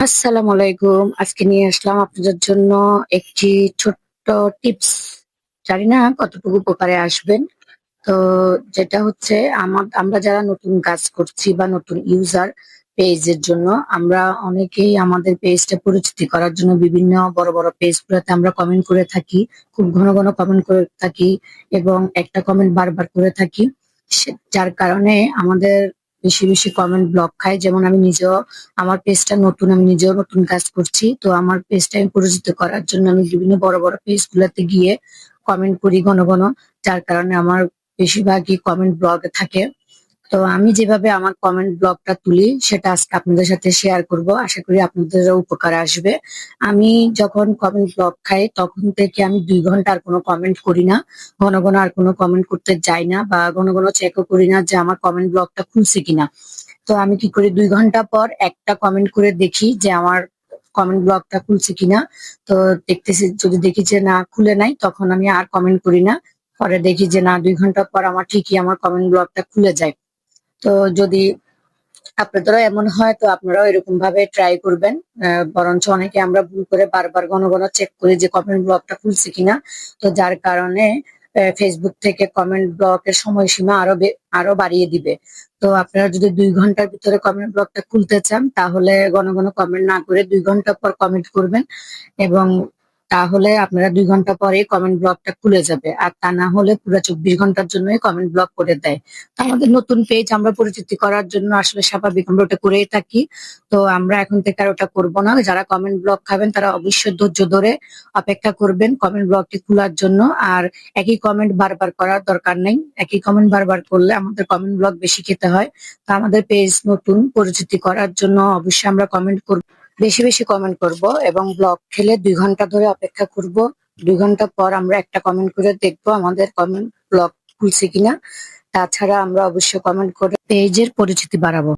আসসালামু আলাইকুম। আজকে নিয়ে আসলাম আপনাদের জন্য একটি ছোট্ট টিপস। জানি না কতটুকু উপকারে আসবেন। তো যেটা হচ্ছে আমার যারা নতুন কাজ করছি বা নতুন ইউজার পেজের জন্য, আমরা অনেকেই আমাদের পেজটা পরিচিতি করার জন্য বিভিন্ন বড় বড় পেজ গুলোতে আমরা কমেন্ট করে থাকি, খুব ঘন ঘন কমেন্ট করে থাকি এবং একটা কমেন্ট বারবার করে থাকি। যার কারণে আমাদের বেশি বেশি কমেন্ট ব্লক খাই যেমন আমি নিজেও, আমার পেজটা নতুন, আমি নিজেও নতুন কাজ করছি। তো আমার পেজটা আমি পরিচিত করার জন্য আমি বিভিন্ন বড় বড় পেজ গুলাতে গিয়ে কমেন্ট করি ঘন ঘন। যার কারণে আমার বেশিরভাগই কমেন্ট ব্লগে থাকে। তো আমি যেভাবে আমার কমেন্ট ব্লগটা তুলি, সেটা আজকে আপনাদের সাথে শেয়ার করব। আশা করি আপনাদের উপকার আসবে। আমি যখন কমেন্ট ব্লগ খাই, তখন থেকে আমি দুই ঘণ্টা আর কোনো কমেন্ট করি না। ঘন ঘন আর কোনো কমেন্ট করতে যাই না বা ঘন ঘন চেকও করি না যে আমার কমেন্ট ব্লগটা খুলছে কিনা। তো আমি কি করি, দুই ঘণ্টা পর একটা কমেন্ট করে দেখি যে আমার কমেন্ট ব্লগটা খুলছে কিনা। তো দেখতেছি, যদি দেখি যে না খুলে নাই, তখন আমি আর কমেন্ট করি না। পরে দেখি যে না, দুই ঘণ্টা পর আমার ঠিকই আমার কমেন্ট ব্লগটা খুলে যায়। তো যদি আপনাদেরও এমন হয়, তো আপনারাও এরকম ভাবে ট্রাই করবেন। বরঞ্চ অনেকে আমরা ভুল করে বারবার ঘন ঘন চেক করি যে কমেন্ট ব্লকটা খুলছে কিনা। তো যার কারণে ফেসবুক থেকে কমেন্ট ব্লকের সময়সীমা আরও আরও বাড়িয়ে দিবে। তো আপনারা যদি দুই ঘণ্টার ভিতরে কমেন্ট ব্লকটা খুলতে চান, তাহলে ঘন ঘন কমেন্ট না করে দুই ঘণ্টা পর কমেন্ট করবেন। এবং তাহলে আপনারা দুই ঘণ্টা পরে কমেন্ট ব্লকটা খুলে যাবে। আর তা না হলে পুরো চব্বিশ ঘণ্টার জন্যই কমেন্ট ব্লক করে দেয়। তো আমাদের নতুন পেজ আমরা পরিচিতি করার জন্য আসলে স্বাভাবিক আমরা ওটা করেই থাকি। তো আমরা এখন থেকে আর ওটা করব না। যারা কমেন্ট ব্লক খাবেন, তারা অবশ্যই ধৈর্য ধরে অপেক্ষা করবেন কমেন্ট ব্লকটি খোলার জন্য। আর একই কমেন্ট বারবার করার দরকার নেই। একই কমেন্ট বারবার করলে আমাদের কমেন্ট ব্লক বেশি খেতে হয়। তো আমাদের পেজ নতুন পরিচিতি করার জন্য অবশ্যই আমরা কমেন্ট করব। বেশি বেশি কমেন্ট করব এবং ব্লগ খেলে দুই ঘণ্টা ধরে অপেক্ষা করব। দুই ঘণ্টা পর আমরা একটা কমেন্ট করে দেখব আমাদের কমেন্ট ব্লগ খুলছে কিনা। তাছাড়া আমরা অবশ্যই কমেন্ট করে পেজের পরিচিতি বাড়াবো।